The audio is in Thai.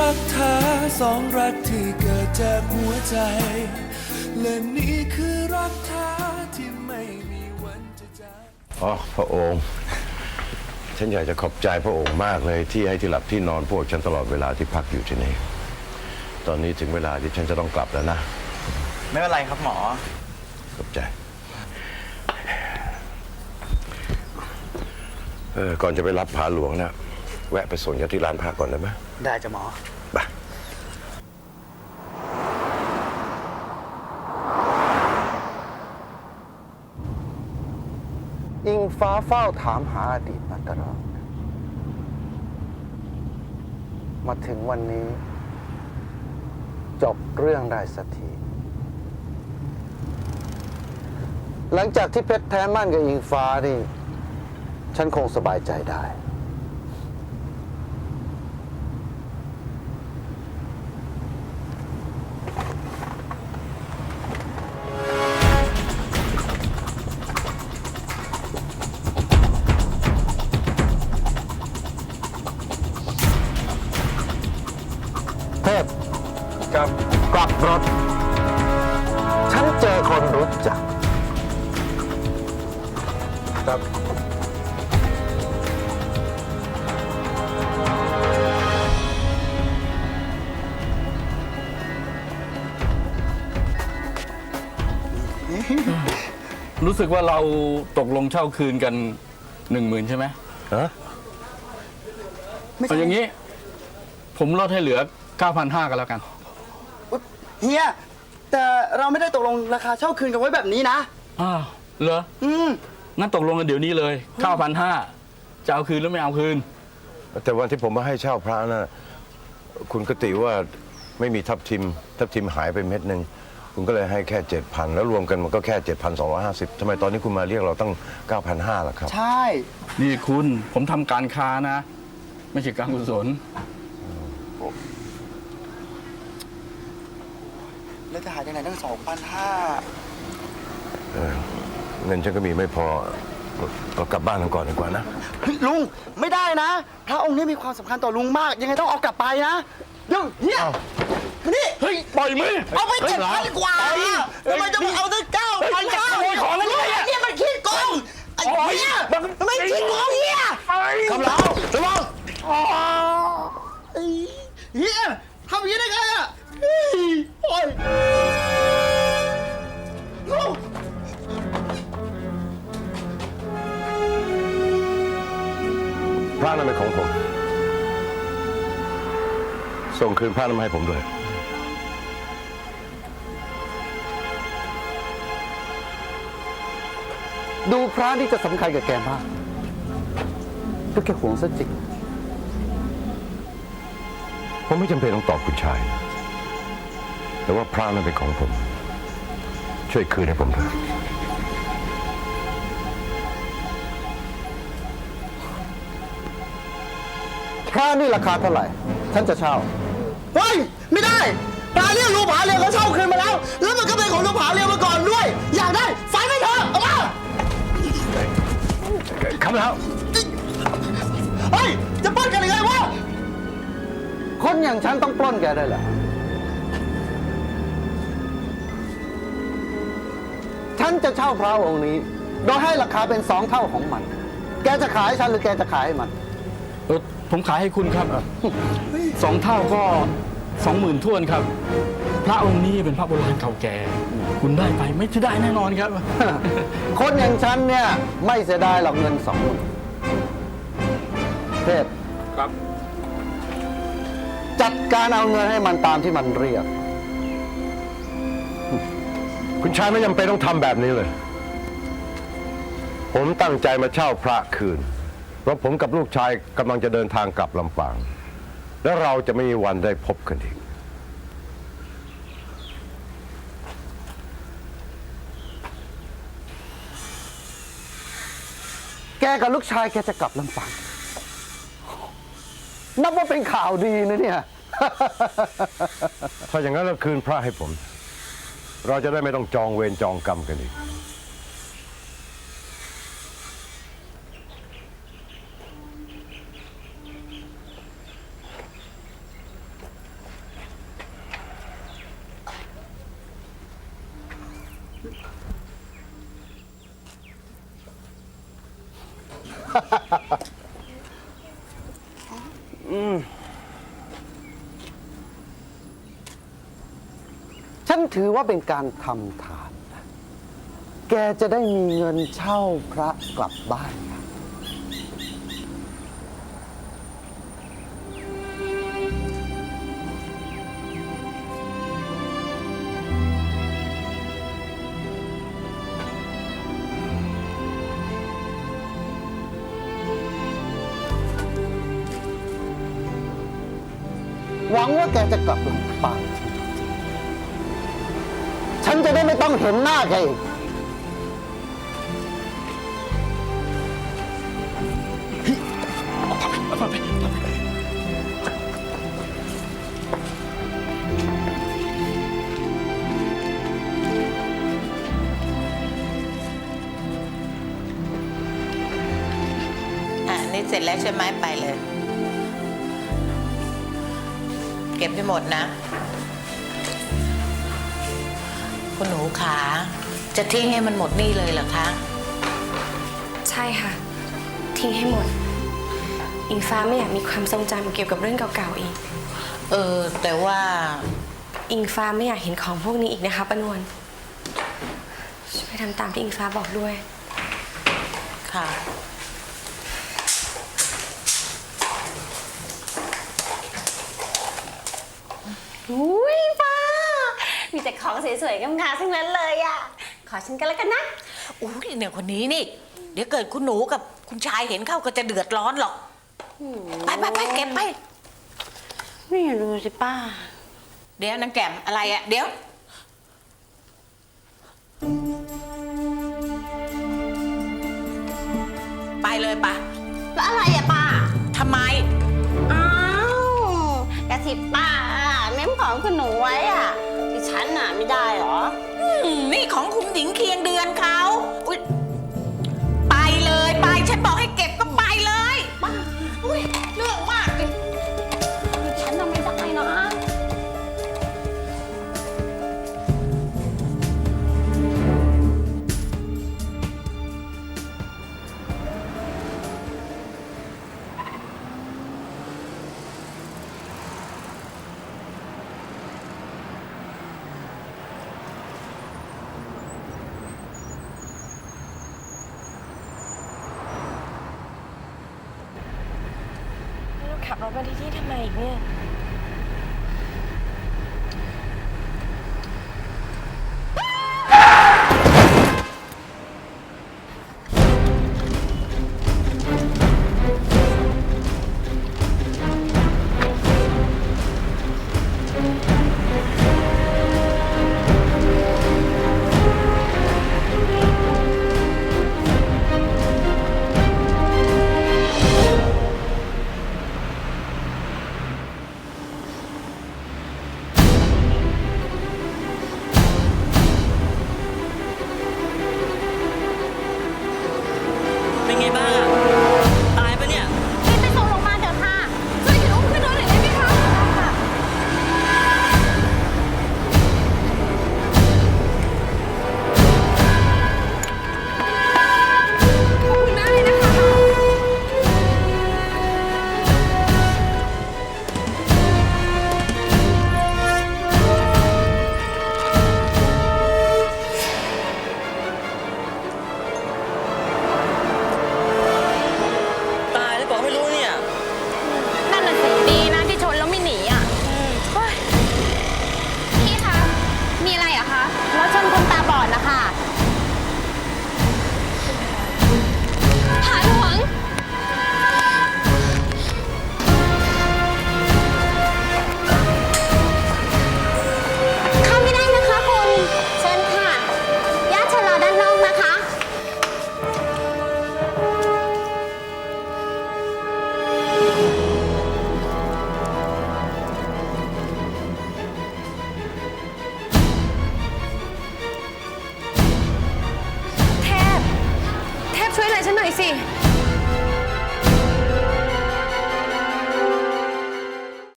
รักแท้สองรักที่เกิดจากหัวใจ และนี่คือรักแท้ที่ไม่มีวันจะจางอ๋อพระองค์ ฉันอยากจะขอบใจพระองค์มากเลยที่ให้ที่หลับที่นอนพวกฉันตลอดเวลาที่พักอยู่ที่นี่ ตอนนี้ถึงเวลาที่ฉันจะต้องกลับแล้วนะ ไม่เป็นไรครับหมอ ขอบใจ เออก่อนจะไปรับผาหลวงนะ แวะไปส่งยาที่ร้านผ้าก่อนได้ไหมได้จ้ะหมอ ไปอิงฟ้าเฝ้าถามหาอดีตมาตลอด มาถึงวันนี้ จบเรื่องได้สักที หลังจากที่เพชรแท้มั่นกับอิงฟ้านี่ ฉันคงสบายใจได้ เทพกับกลับรถ ฉันเจอคนรู้จัก ครับ รู้สึกว่าเราตกลงเช่าคืนกันหนึ่งหมื่นใช่ไหมฮะเอาอย่างนี้ ผมลดให้เหลือ 9,500กันแล้วกัน เฮียแต่เราไม่ได้ตกลงราคาเช่าคืนกันไว้แบบนี้นะ อ้าวเหรอ อืม งั้นตกลงกันเดี๋ยวนี้เลย 9,500จะเอาคืนหรือไม่เอาคืน แต่วันที่ผมมาให้เช่าพระนะคุณกติว่าไม่มีทับทิม ทับทิมหายไปเม็ดหนึ่งคุณก็เลยให้แค่เจ็ดพันแล้วรวมกันมันก็แค่เจ็ดพันสองร้อยห้าสิบทำไมตอนนี้คุณมาเรียกเราตั้งเก้าพันห้าล่ะครับ ใช่ นี่คุณผมทำการค้านะ ไม่ใช่การกุศล แล้วจะหาจากไหนตั้งสองพันห้าเงินฉันก็มีไม่พอเรากลับบ้านกันก่อนดีกว่านะ ลุงไม่ได้นะ พระองค์นี้มีความสำคัญต่อลุงมาก ยังไงต้องเอากลับไปนะเดี๋ยวเฮียมานี่เฮ้ยปล่อยมือเอาไปเจ็ดพันกว่าทำไมจะมาเอาตั้งเก้าพันเก้าขโมยของแล้วเนี่ยเนี่ยมันขี้โกงไอ้เฮียทำไมขี้โกงเฮียคำราวระวังไอ้เฮียทำอย่างนี้ได้ไงอะเฮ้ยโอ้ย เป็นของผม ส่งคืนพระนั้นมาให้ผมด้วย ดูพระนี่จะสำคัญกับแกมากก็แกห่วงซะจริง ผมไม่จำเป็นต้องตอบคุณชาย แต่ว่าพระนั้นเป็นของผม ช่วยคืนให้ผมเถอะ พระนี่ราคาเท่าไหร่ ฉันจะเช่า เฮ้ย ไม่ได้ปลาเรียกลูกผาเรียวเขาเช่าคืนมาแล้ว แล้วมันก็เป็นของลูกผาเรียวมาก่อนด้วย อยากได้ฟันไม่เถอะเอามาคำแล้ว เฮ้ย จะปล้นกันยังไงวะ คนอย่างฉันต้องปล้นแกได้เหรอ ฉันจะเช่าพระองค์นี้ โดยให้ราคาเป็นสองเท่าของมัน แกจะขายให้ฉันหรือแกจะขายให้มัน เออ ผมขายให้คุณครับสองเท่าก็สองหมื่นทวนครับ พระองค์นี้เป็นพระโบราณเก่าแก่ คุณได้ไปไม่ได้แน่นอนครับ คนอย่างฉันเนี่ย ไม่เสียดายหรอกเงินสองหมื่นเทพครับ จัดการเอาเงินให้มันตามที่มันเรียก คุณชายไม่จำเป็นต้องทำแบบนี้เลย ผมตั้งใจมาเช่าพระคืน เพราะผมกับลูกชายกำลังจะเดินทางกลับลำปาง และเราจะไม่มีวันได้พบกันอีก แกกับลูกชายแกจะกลับลำปาง นับว่าเป็นข่าวดีนะเนี่ย ถ้าอย่างนั้นเราคืนพระให้ผม เราจะได้ไม่ต้องจองเวรจองกรรมกันอีก ถือว่าเป็นการทำทานนะแกจะได้มีเงินเช่าพระกลับบ้านนะหวังว่าแกจะกลับลำปาง ต้องเห็นหน้าแกอีกอะนี่เสร็จแล้วใช่ไหมไปเลย เก็บให้หมดนะ คุณหนูขาจะทิ้งให้มันหมดนี่เลยเหรอคะ ใช่ค่ะ ทิ้งให้หมด อิงฟ้าไม่อยากมีความทรงจำเกี่ยวกับเรื่องเก่าๆอีก เออ แต่ว่าอิงฟ้าไม่อยากเห็นของพวกนี้อีกนะคะป้านวลช่วยทำตามที่อิงฟ้าบอกด้วย ค่ะ อุ้ยฟ้า มีแต่ของสวยๆงามๆทั้งนั้นเลยอะ ขอฉันกันแล้วกันนะอุ้ยเนี่ยคนนี้นี่ เดี๋ยวเกิดคุณหนูกับคุณชายเห็นเข้าก็จะเดือดร้อนหรอก ไปไปไปเก็บไปไม่รู้สิป้า เดี๋ยวนางแก้มอะไรอะเดี๋ยว ไปเลยปะแล้วอะไรอะป้า ทำไม อ้าวกระสิบป้าอะเม้มของคุณหนูไว้อะ ของคุณหญิงเคียงเดือนค่ะ ขับรถมาที่ที่ทำไมอีกเนี่ย